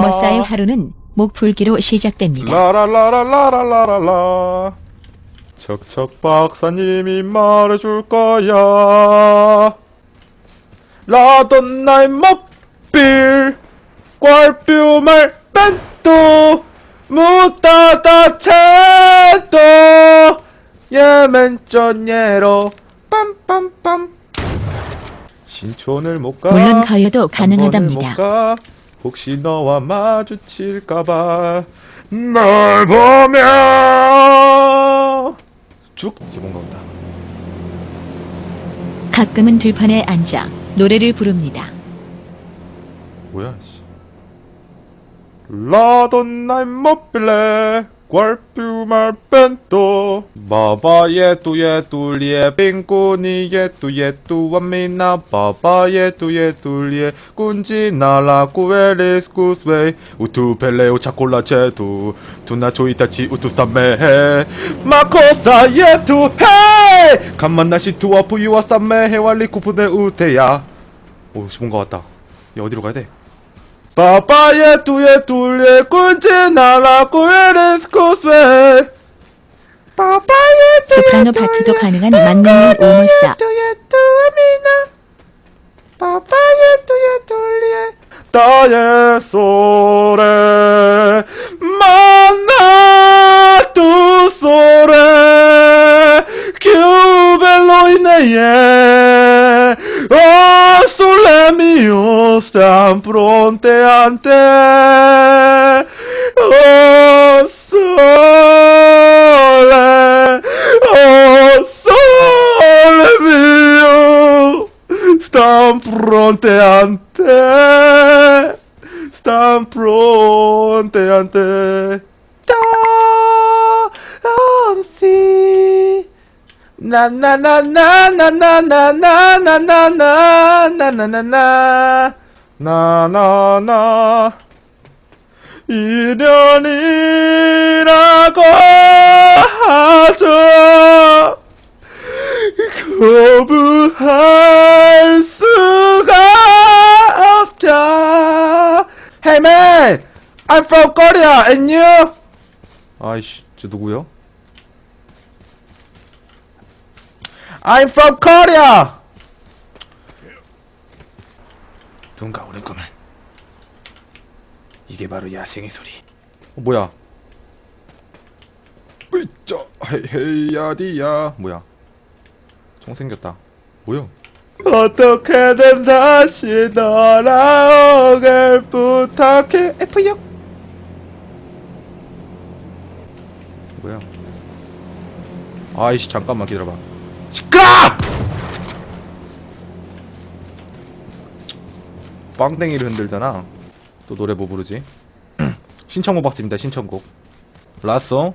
머싸의 하루는 목풀기로 시작됩니다. 라라라라라라라라. 척척 박사님이 말해줄 거야. 라던 나의 먹빌 꼴뷰말 뺀또 무따다 채도 예멘전예로 빰빰빰 신촌을 못 가. 물론 가요도 가능하답니다. 못 가. 혹시 너와 마주칠까봐 널 보며 쭉 이제 뭔가 온다. 가끔은 들판에 앉아 노래를 부릅니다. 뭐야? 씨. 라돈날 모빌레 괄뚜말 뺀또 바바예 뚜예 뚜리에 빙꾸니 예뚜 예뚜 원미나. 바바예 뚜예 뚜리에 꾼지나라 쿠에리스 쿠스웨이. 우투 벨레오 차콜라 제두 두나초 이타치 우투삼메헤 마코사 예투 헤이! 간만나시 투와프 유와삼메 헤왈리 쿠푸네 우테야. 오 뭔가 왔다. 야 어디로 가야돼? Papaya tuya tuya kunche nala kueres cosue. Papaya tuya 소프라노 파트도 가능한 만능의 오모사. tuya tuya Papaya tuya tuya. Taye sore. Mana tu sore. Kyubelo ineye. Oh! míos tan pronteante. Oh, sole, oh, sole mio, stan pronteante, stan pronteante. Na na 인연이라고 하죠 거부할 수가 없죠 Hey man I'm from Korea and you 아이씨 저 누구요? I'm from Korea. 누군가 오는구만. 이게 바로 야생의 소리. 어, 뭐야? 으이짜 헤이야디야 뭐야? 총 생겼다. 뭐야? 어떻게든 다시 돌아오길 부탁해 F역 뭐야? 아이씨 잠깐만 기다려봐. 시끄러! 빵땡이를 흔들잖아. 또 노래 뭐 부르지? 신청곡 박스입니다. 신청곡. 라쏘.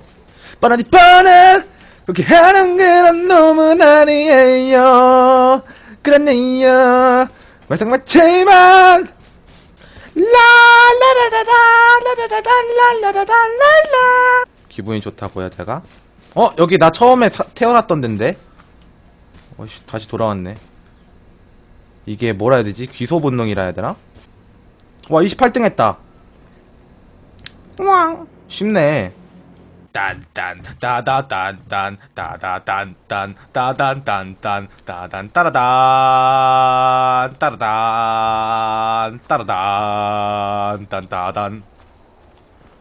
뻔하디 뻔해 그렇게 하는 그런 놈은 아니에요. 그렇네요. 말썽맞지만 라라라라라 라라라라 라라라라 라라 기분이 좋다고요 제가? 어 여기 나 처음에 사, 태어났던 덴데 어씨 다시 돌아왔네 이게 뭐라 해야 되지? 귀소 본능이라 해야 되나? 와 28등 했다 왕 쉽네 딴딴 따다딴딴 따다딴딴 따단딴딴 따단 따라단 따라단 따라단 딴따단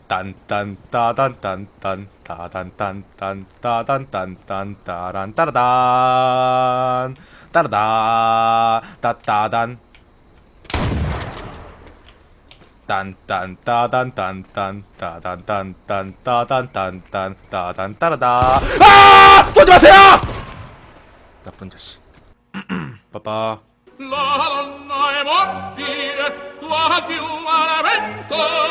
딴딴 따단 딴딴 따단 딴딴 따단 딴딴 따란 따라단 따라다 따따단 딴딴 따단 딴딴 따단 딴딴 따단 딴딴 따단 따라다 아! 쏘지 마세요! 나쁜 자식 빠빠 mobile, tua più al vento, muta